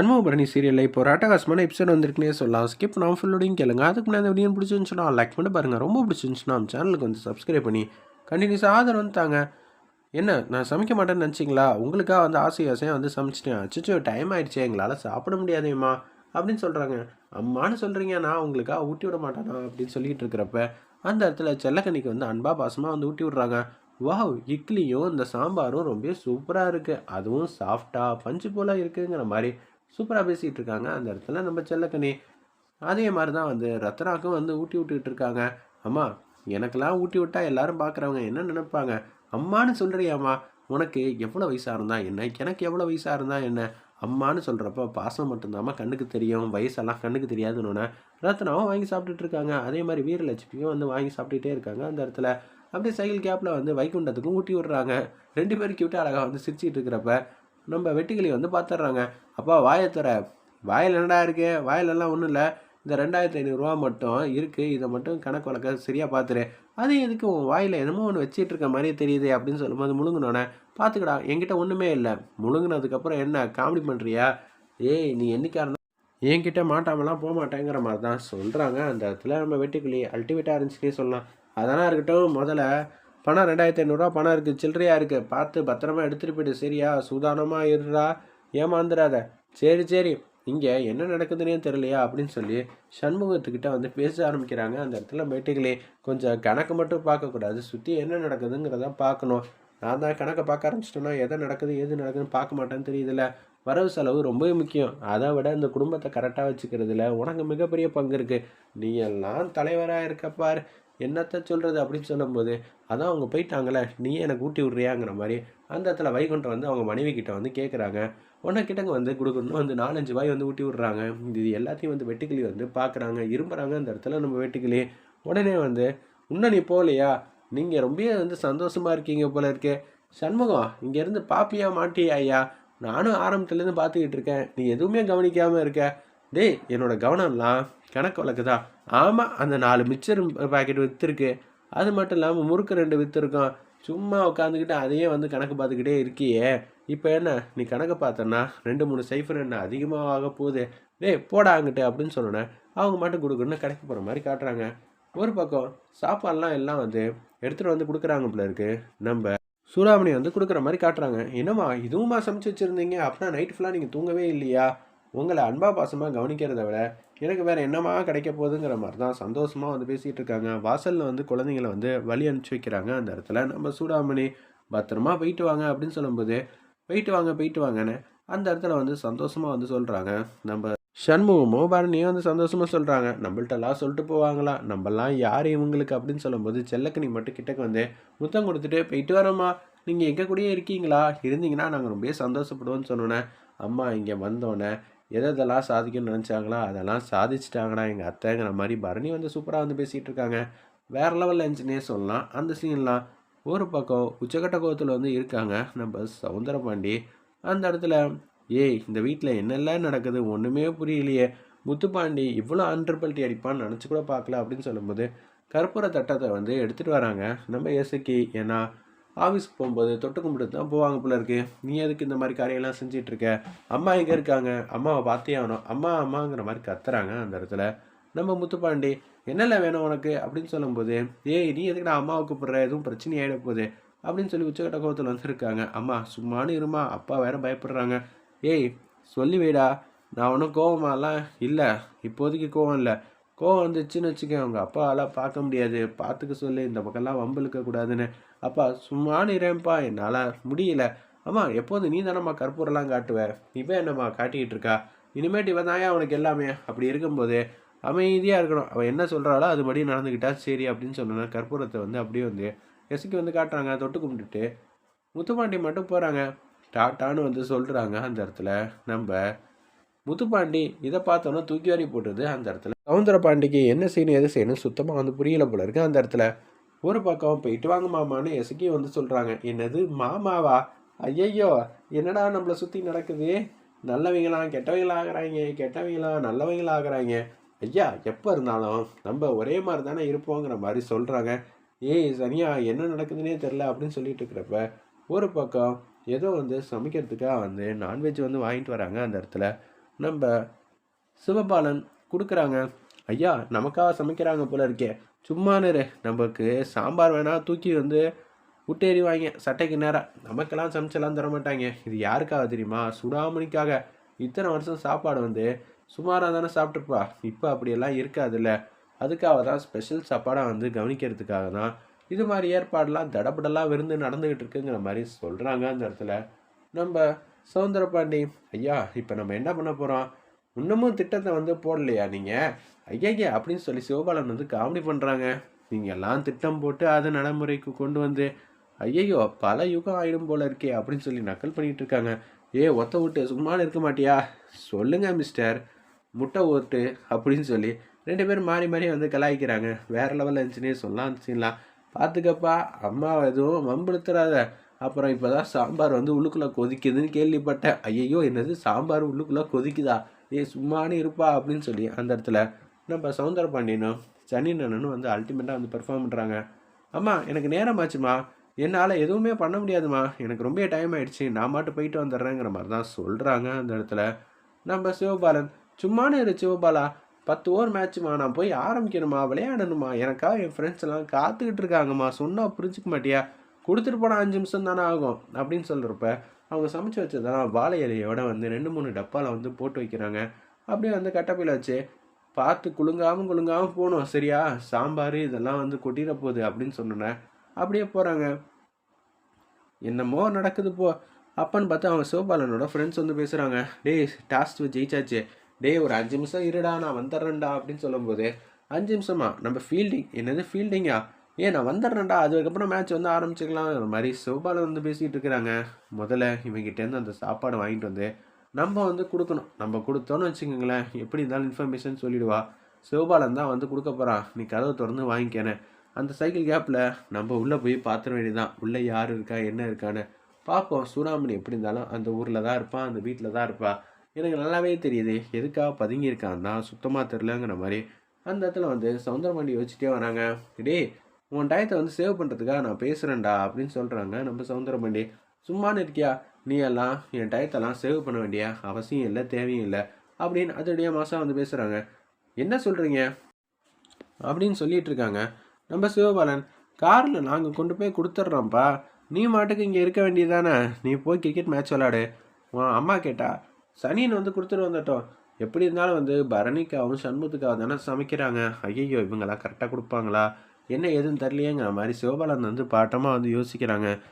சண்முகபரணி சீரியலில் இப்போ ஒரு அட்டகாசமான எபிசோட் வந்திருக்குனே சொல்லலாம். ஸ்கிப் நான் ஃபுல்லோடையும் கேளுங்க. அதுக்கு முன்னாடி அந்த வீடியோ பிடிச்சிருந்துச்சுன்னா லைக் பண்ணி பாருங்கள் ரொம்ப பிடிச்சிருந்துச்சுன்னா நம்ம சேனலுக்கு வந்து சப்ஸ்கிரைப் பண்ணி கண்டினியூஸாக ஆதரவு வந்து தாங்க. என்ன நான் சமைக்க மாட்டேன்னு நினச்சிங்களா? உங்களுக்காக வந்து ஆசை ஆசையாக வந்து சமைச்சிட்டேன். அச்சோ டைம் ஆயிடுச்சே. எங்களால் சாப்பிட முடியாதேம்மா. அப்படின்னு சொல்கிறாங்க அம்மான்னு சொல்கிறீங்க நான் உங்களுக்காக ஊட்டி விட மாட்டேனா? அப்படின்னு சொல்லிகிட்டு இருக்கிறப்ப அந்த இடத்துல செல்லக்கண்ணிக்கு வந்து அன்பா பாசமாக வந்து ஊட்டி விட்றாங்க. வாவ் இட்லியும் இந்த சாம்பாரும் ரொம்ப சூப்பராக இருக்குது அதுவும் சாஃப்டாக பஞ்சு போல் இருக்குங்கிற மாதிரி சூப்பராக பேசிகிட்டு இருக்காங்க அந்த இடத்துல நம்ம செல்லக்கண்ணி அதே மாதிரி தான் வந்து ரத்னாக்கும் வந்து ஊட்டி விட்டுக்கிட்டு இருக்காங்க அம்மா எனக்கெல்லாம் ஊட்டி விட்டா எல்லாரும் பார்க்குறவங்க என்ன நினைப்பாங்க? அம்மான்னு சொல்கிறியாம்மா உனக்கு எவ்வளோ வயசாக இருந்தால் என்ன? எனக்கு எவ்வளோ வயசாக இருந்தால் என்ன? அம்மான்னு சொல்கிறப்ப பாசம் மட்டும்தாம்மா கண்ணுக்கு தெரியும். வயசெல்லாம் கண்ணுக்கு தெரியாதுன்னு ரத்னாவும் வாங்கி சாப்பிட்டுட்டு இருக்காங்க அதே மாதிரி வீரலட்சுமியும் வந்து வாங்கி சாப்பிட்டுட்டே இருக்காங்க அந்த இடத்துல. அப்படியே சைக்கிள் கேப்பில் வந்து வைகுண்டத்துக்கும் ஊட்டி விடுறாங்க. ரெண்டு பேரும் கியூட்டு அழகாக வந்து சிரிச்சிட்டு இருக்கிறப்ப நம்ம வெட்டுக்கிளி வந்து பார்த்துட்றாங்க அப்பா வாயத்துற தர வாயில் என்னடா இருக்கு? வாயிலெல்லாம் ஒன்றும் இல்லை. இந்த ரெண்டாயிரத்தி ஐநூறுரூவா மட்டும் இருக்குது இதை மட்டும் கணக்கு வழக்க சரியாக பார்த்துரு அது எதுக்கு? உன் வாயில் என்னமோ ஒன்று வச்சிட்டு இருக்க மாதிரியே தெரியுது அப்படின்னு சொல்லும்போது முழுங்கினோன்னே பார்த்துக்கடா என்கிட்ட ஒன்றுமே இல்லை. முழுங்கினதுக்கப்புறம் என்ன? காமெடி பண்ணுறியா ஏய் நீ என்னைக்கா இருந்தால் என்கிட்ட மாட்டாமலாம் போக மாட்டேங்கிற மாதிரி தான் சொல்கிறாங்க அந்த இடத்துல நம்ம வெட்டுக்கிளி அல்டிமேட்டாக இருந்துச்சுன்னே சொல்லலாம். அதெல்லாம் இருக்கட்டும் முதல்ல பணம் ரெண்டாயிரத்தி ஐநூறுரூவா பணம் இருக்குது சில்லறையாக இருக்குது பார்த்து பத்திரமா எடுத்துகிட்டு போயிடு சரியா? சூதானமாக இருடா ஏமாந்துடாத சரி சரி. இங்கே என்ன நடக்குதுன்னே தெரியலையா? அப்படின்னு சொல்லி சண்முகத்துக்கிட்ட வந்து பேச ஆரம்பிக்கிறாங்க. அந்த இடத்துல பேட்டிகளே கொஞ்சம் கணக்கு மட்டும் பார்க்கக்கூடாது. சுற்றி என்ன நடக்குதுங்கிறத பார்க்கணும். நான் தான் கணக்கை பார்க்க ஆரம்பிச்சிட்டேன்னா எதை நடக்குது எது நடக்குதுன்னு பார்க்க மாட்டேன்னு தெரியுதுல்ல. வரவு செலவு ரொம்பவே முக்கியம். அதை விட இந்த குடும்பத்தை கரெக்டாக வச்சுக்கிறதுல உனக்கு மிகப்பெரிய பங்கு இருக்குது நீ எல்லாம் தலைவராக இருக்கப்பார் என்னத்த சொல்கிறது அப்படின்னு சொல்லும்போது அதான் அவங்க போயிட்டாங்களே நீ எனக்கு ஊட்டி விட்றியாங்கிற மாதிரி அந்த இடத்துல வைகுண்டம் வந்து அவங்க மனைவி கிட்ட வந்து கேட்குறாங்க உன்ன கிட்டங்க வந்து கொடுக்கணும் வந்து நாலஞ்சு வாய் வந்து ஊட்டி விட்றாங்க. இது எல்லாத்தையும் வந்து வெட்டுக்கிளி வந்து பார்க்குறாங்க இரும்புறாங்க அந்த இடத்துல நம்ம வெட்டுக்கிளி. உடனே வந்து இன்னும் நீ போகலையா? நீங்கள் ரொம்ப வந்து சந்தோஷமாக இருக்கீங்க போல இருக்கே. சண்முகம் இங்கேருந்து பாப்பியா மாட்டியா ஐயா. நானும் ஆரம்பத்துலேருந்து பார்த்துக்கிட்டு இருக்கேன். நீ எதுவுமே கவனிக்காமல் இருக்க. டேய் என்னோட கவனம்லாம் கணக்கு வழக்குதா? ஆமாம் அந்த நாலு மிக்சர் பாக்கெட் விற்றுருக்கு அது மட்டும் இல்லாமல் முறுக்கு ரெண்டு விற்றுருக்கோம் சும்மா உட்காந்துக்கிட்டு அதையே வந்து கணக்கு பார்த்துக்கிட்டே இருக்கியே. இப்போ என்ன நீ கணக்கு பார்த்தனா ரெண்டு மூணு சைஃபர் என்ன அதிகமாக ஆக போகுது. டேய் போடா அங்கிட்டு அப்படின்னு சொன்னோன்னே அவங்க மட்டும் கொடுக்குன்னு கடைக்கு போகிற மாதிரி காட்டுறாங்க. ஒரு பக்கம் சாப்பாடுலாம் எல்லாம் வந்து எடுத்துகிட்டு வந்து கொடுக்குறாங்க போல இருக்கு. நம்ம சூடாமணி வந்து கொடுக்குற மாதிரி காட்டுறாங்க. என்னம்மா இதுவுமா சமைச்சு வச்சுருந்தீங்க? அப்படின்னா நைட் ஃபுல்லாக நீங்கள் தூங்கவே இல்லையா? உங்களை அன்பா பாசமாக கவனிக்கிறத விட எனக்கு வேறு என்னமா கிடைக்க போகுதுங்கிற மாதிரி தான் சந்தோஷமாக வந்து பேசிகிட்டு இருக்காங்க வாசலில் வந்து குழந்தைங்கள வந்து வழி அனுப்பிச்சி வைக்கிறாங்க. அந்த இடத்துல நம்ம சூடாமணி பத்திரமா போயிட்டு வாங்க அப்படின்னு சொல்லும்போது போயிட்டு வாங்க போயிட்டு வாங்கன்னு அந்த இடத்துல வந்து சந்தோஷமாக வந்து சொல்கிறாங்க நம்ம சண்முகமோ பரணியும் வந்து சந்தோஷமாக சொல்கிறாங்க நம்மள்ட்டெல்லாம் சொல்லிட்டு போவாங்களா? நம்மலாம் யார் இவங்களுக்கு அப்படின்னு சொல்லும்போது செல்லக்கனி மட்டும் கிட்டக்கு வந்து முத்தம் கொடுத்துட்டு போயிட்டு வரோம்மா. நீங்கள் எங்கள் கூடயே இருக்கீங்களா? இருந்தீங்கன்னா நாங்கள் ரொம்ப சந்தோஷப்படுவோம்னு சொன்னோன்னே அம்மா இங்கே வந்தோடனே எதெல்லாம் சாதிக்கணும்னு நினச்சாங்களோ? அதெல்லாம் சாதிச்சிட்டாங்கடா. எங்கள் அத்தைங்கிற மாதிரி பரணி வந்து சூப்பராக வந்து பேசிகிட்டு இருக்காங்க. வேறு லெவலில் இருந்துச்சுன்னே சொல்லலாம். அந்த சீன்லாம் ஒரு பக்கம் உச்சக்கட்ட கோவத்தில் வந்து இருக்காங்க. நம்ம சவுந்தரபாண்டி அந்த இடத்துல ஏய் இந்த வீட்டில் என்னெல்லாம் நடக்குது? ஒன்றுமே புரியலையே. முத்துப்பாண்டி இவ்வளோ அன்ரிபல்ட்டி அடிப்பான்னு நினச்சி கூட பார்க்கல. அப்படின்னு சொல்லும்போது கற்பூர தட்டத்தை வந்து எடுத்துகிட்டு வராங்க. நம்ம இயேசுக்கு ஏன்னா ஆஃபீஸ்க்கு போகும்போது தொட்டு கும்பிட்டு தான் போவாங்க போல இருக்கு. நீ எதுக்கு இந்த மாதிரி காரியெல்லாம் செஞ்சிட்டு இருக்க அம்மா எங்கே இருக்காங்க? அம்மாவை பார்த்தே ஆகணும். அம்மா அம்மாங்கிற மாதிரி கத்துறாங்க அந்த இடத்துல. நம்ம முத்துப்பாண்டி என்னென்ன வேணும் உனக்கு? அப்படின்னு சொல்லும்போது ஏய் நீ எதுக்கு நான் அம்மாவை கூப்பிட்ற? எதுவும் பிரச்சனை ஆகிட போகுது. அப்படின்னு சொல்லி உச்சக்கட்ட கோபத்தில் வந்துருக்காங்க. அம்மா சும்மானு இருமா. அப்பா வேற பயப்படுறாங்க. ஏய் சொல்லி வைடா. நான் ஒன்றும் கோவமாலாம் இல்லை. இப்போதைக்கு கோவம் இல்லை. கோவம் வந்துச்சுன்னு வச்சுக்க அவங்க அப்பாவெல்லாம் பார்க்க முடியாது. பார்த்துக்க சொல்லு. இந்த பக்கம்லாம் வம்பு இழுக்கக்கூடாதுன்னு. அப்பா சும்மானு இரேன்ப்பா என்னால் முடியல. அம்மா எப்போது நீ தானம்மா கற்பூரெல்லாம் காட்டுவ? இவன் என்னம்மா காட்டிக்கிட்டு இருக்கா? இனிமேட்டு இவன் தாயா அவனுக்கு எல்லாமே? அப்படி இருக்கும்போது அமைதியாக இருக்கணும். அவன் என்ன சொல்கிறாளோ அது நடந்துக்கிட்டா சரி அப்படின்னு சொன்னா கற்பூரத்தை வந்து அப்படியே வந்து எசுக்கு வந்து காட்டுறாங்க. தொட்டு கும்பிட்டுட்டு முத்துப்பாண்டி மட்டும் போகிறாங்க டாட்டான்னு வந்து சொல்கிறாங்க அந்த இடத்துல. நம்ம முத்துப்பாண்டி இதை பார்த்தோன்னா தூக்கி வாரி போட்டுருது அந்த இடத்துல. சவுந்தர பாண்டிக்கு என்ன செய்யணும் எது செய்யணும் சுத்தமாக வந்து புரியல போல இருக்கு அந்த இடத்துல. ஒரு பக்கம் போயிட்டு வாங்க மாமான்னு எசுக்கி வந்து சொல்கிறாங்க என்னது மாமாவா? ஐயையோ என்னடா நம்மளை சுற்றி நடக்குது? நல்லவங்களாம் கெட்டவங்களாகிறாங்க கெட்டவங்களா நல்லவங்களா ஆகுறாங்க ஐயா எப்போ இருந்தாலும் நம்ம ஒரே மாதிரி தானே இருப்போங்கிற மாதிரி சொல்கிறாங்க ஏய் சனியா என்ன நடக்குதுன்னே தெரில அப்படின்னு சொல்லிட்டு இருக்கிறப்ப ஒரு பக்கம் ஏதோ வந்து சமைக்கிறதுக்காக வந்து நான்வெஜ் வந்து வாங்கிட்டு வராங்க அந்த இடத்துல. நம்ம சிவபாலன் கொடுக்குறாங்க. ஐயா நமக்காக சமைக்கிறாங்க போல இருக்கே. சும்மா நிறு. நமக்கு சாம்பார் வேணால் தூக்கி வந்து விட்டேறிவாங்க சட்டைக்கு நேரம் நமக்கெல்லாம் சமைச்செல்லாம் தர மாட்டாங்க. இது யாருக்காக தெரியுமா? சுடாமணிக்காக. இத்தனை வருஷம் சாப்பாடு வந்து சுமாராக தானே சாப்பிட்ருப்பா இப்போ அப்படியெல்லாம் இருக்காதுல்ல. அதுக்காக தான் ஸ்பெஷல் சாப்பாடாக வந்து கவனிக்கிறதுக்காக தான் இது மாதிரி ஏற்பாடெல்லாம் தடபடலாம் விருந்து நடந்துக்கிட்டு இருக்குங்கிற மாதிரி சொல்கிறாங்க அந்த இடத்துல. நம்ம சவுந்தரபாண்டி ஐயா இப்போ நம்ம என்ன பண்ண போகிறோம் இன்னமும் திட்டத்தை வந்து போடலையா நீங்கள் ஐயா அப்படின்னு சொல்லி சிவபாலன் வந்து காமெடி பண்ணுறாங்க நீங்கள் எல்லாம் திட்டம் போட்டு அதை நடைமுறைக்கு கொண்டு வந்து ஐயையோ பல யுகம் ஆயிடும் போல இருக்கே அப்படின்னு சொல்லி நக்கல் பண்ணிகிட்டு இருக்காங்க. ஏ ஒத்த விட்டு சும்மா இருக்க மாட்டியா? சொல்லுங்கள் மிஸ்டர். முட்டை ஓட்டு அப்படின்னு சொல்லி ரெண்டு பேரும் மாறி மாறி வந்து கலாய்க்கிறாங்க. வேறு லெவலில் இருந்துச்சுன்னே சொல்லலாம் இருந்துச்சுங்களா பார்த்துக்கப்பா அம்மா எதுவும் மம்படுத்துறாத அப்புறம் இப்போ தான் சாம்பார் வந்து உள்ளுக்குள்ளே கொதிக்குதுன்னு கேள்விப்பட்டேன். ஐயையோ என்னது சாம்பார் உள்ளுக்குள்ளே கொதிக்குதா? நீ சும்மானு இருப்பா அப்படின்னு சொல்லி அந்த இடத்துல நம்ம சவுந்தர பாண்டியனும் சனி அண்ணனும் வந்து அல்டிமேட்டாக வந்து பெர்ஃபார்ம் பண்ணுறாங்க அம்மா எனக்கு நேரம் ஆச்சுமா? என்னால் எதுவுமே பண்ண முடியாதுமா? எனக்கு ரொம்ப டைம் ஆயிடுச்சு. நான் மட்டும் போயிட்டு வந்துடுறேங்கிற மாதிரி தான் சொல்கிறாங்க அந்த இடத்துல. நம்ம சிவபாலன் சும்மானு இரு சிவபாலா பத்து ஓவர் மேட்ச்சுமா நான் போய் ஆரம்பிக்கணுமா? விளையாடணுமா? எனக்காக என் ஃப்ரெண்ட்ஸ் எல்லாம் காத்துக்கிட்டு இருக்காங்கம்மா. சொன்னால் புரிஞ்சுக்க மாட்டியா? கொடுத்துட்டு போனால் அஞ்சு நிமிஷம் தானே ஆகும்? அப்படின்னு சொல்கிறப்ப அவங்க சமைச்சு வச்சதெல்லாம் வாழை இலையோட வந்து ரெண்டு மூணு டப்பாவில் வந்து போட்டு வைக்கிறாங்க. அப்படியே வந்து கட்டப்பையில் வச்சு பார்த்து குலுங்காமல் குலுங்காமல் போகணும் சரியா? சாம்பார் இதெல்லாம் வந்து கொட்டிட போகுது அப்படின்னு சொன்னேன் அப்படியே போகிறாங்க என்னமோ நடக்குது போ. அப்பன்னு பார்த்து அவங்க சிவபாலனோட ஃப்ரெண்ட்ஸ் வந்து பேசுகிறாங்க டேய் டாஸ்ட் ஜெயிச்சாச்சு. டே ஒரு அஞ்சு நிமிஷம் இருடா நான் வந்துடுறேன்டா அப்படின்னு சொல்லும்போது அஞ்சு நிமிஷமா? நம்ம ஃபீல்டிங் என்னது ஃபீல்டிங்கா ஏன் நான் வந்துடுறேன்டா. அதுக்கப்புறம் மேட்ச் வந்து ஆரம்பிச்சுக்கலாம். ஒரு மாதிரி சிவபாலன் வந்து பேசிக்கிட்டு இருக்கிறாங்க. முதல்ல இவங்கிட்டேருந்து அந்த சாப்பாடு வாங்கிட்டு வந்து நம்ம வந்து கொடுக்கணும். நம்ம கொடுத்தோன்னு வச்சுக்கோங்களேன். எப்படி இருந்தாலும் இன்ஃபர்மேஷன் சொல்லிவிடுவா சிவபாலன் தான் வந்து கொடுக்க போகிறான் நீ கதவை திறந்து வாங்கிக்கேனே அந்த சைக்கிள் கேப்பில் நம்ம உள்ளே போய் பார்த்துட வேண்டியதான் உள்ளே யார் இருக்கா என்ன இருக்கான்னு பார்ப்போம். சூடாமணி எப்படி இருந்தாலும் அந்த ஊரில் தான் இருப்பான் அந்த வீட்டில் தான் இருப்பா. எனக்கு நல்லாவே தெரியுது. எதுக்காக பதுங்கியிருக்கான் தான் சுத்தமாக தெரிலங்கிற மாதிரி அந்த இடத்துல வந்து சவுந்தரமணி யோசிச்சிட்டே வராங்க. டேய் உன் டயத்தை வந்து சேவ் பண்ணுறதுக்காக நான் பேசுகிறேன்டா அப்படின்னு சொல்கிறாங்க நம்ம சவுந்தரமணி சும்மானு இருக்கியா நீ எல்லாம் என் டயத்தெல்லாம் சேவ் பண்ண வேண்டிய அவசியம் இல்லை தேவையும் இல்லை அப்படின்னு அதோடைய மாதம் வந்து பேசுகிறாங்க என்ன சொல்கிறீங்க அப்படின்னு சொல்லிட்டு இருக்காங்க. நம்ம சிவபாலன் காரில் நாங்கள் கொண்டு போய் கொடுத்துட்றோம்ப்பா நீ மாட்டுக்கு இங்கே இருக்க வேண்டியதானே நீ போய் கிரிக்கெட் மேட்ச் விளாடு உன் அம்மா கேட்டா சனின்னு வந்து கொடுத்துட்டு வந்துட்டோம். எப்படி இருந்தாலும் வந்து பரணிக்காவும் சண்முத்துக்காவும் தானே சமைக்கிறாங்க. ஐயையோ இவங்களாம் கரெக்டாக கொடுப்பாங்களா? என்ன ஏதுன்னு தெரியலையேங்கிற மாதிரி சிவபாலன் வந்து பாட்டமாக வந்து யோசிக்கிறாங்க.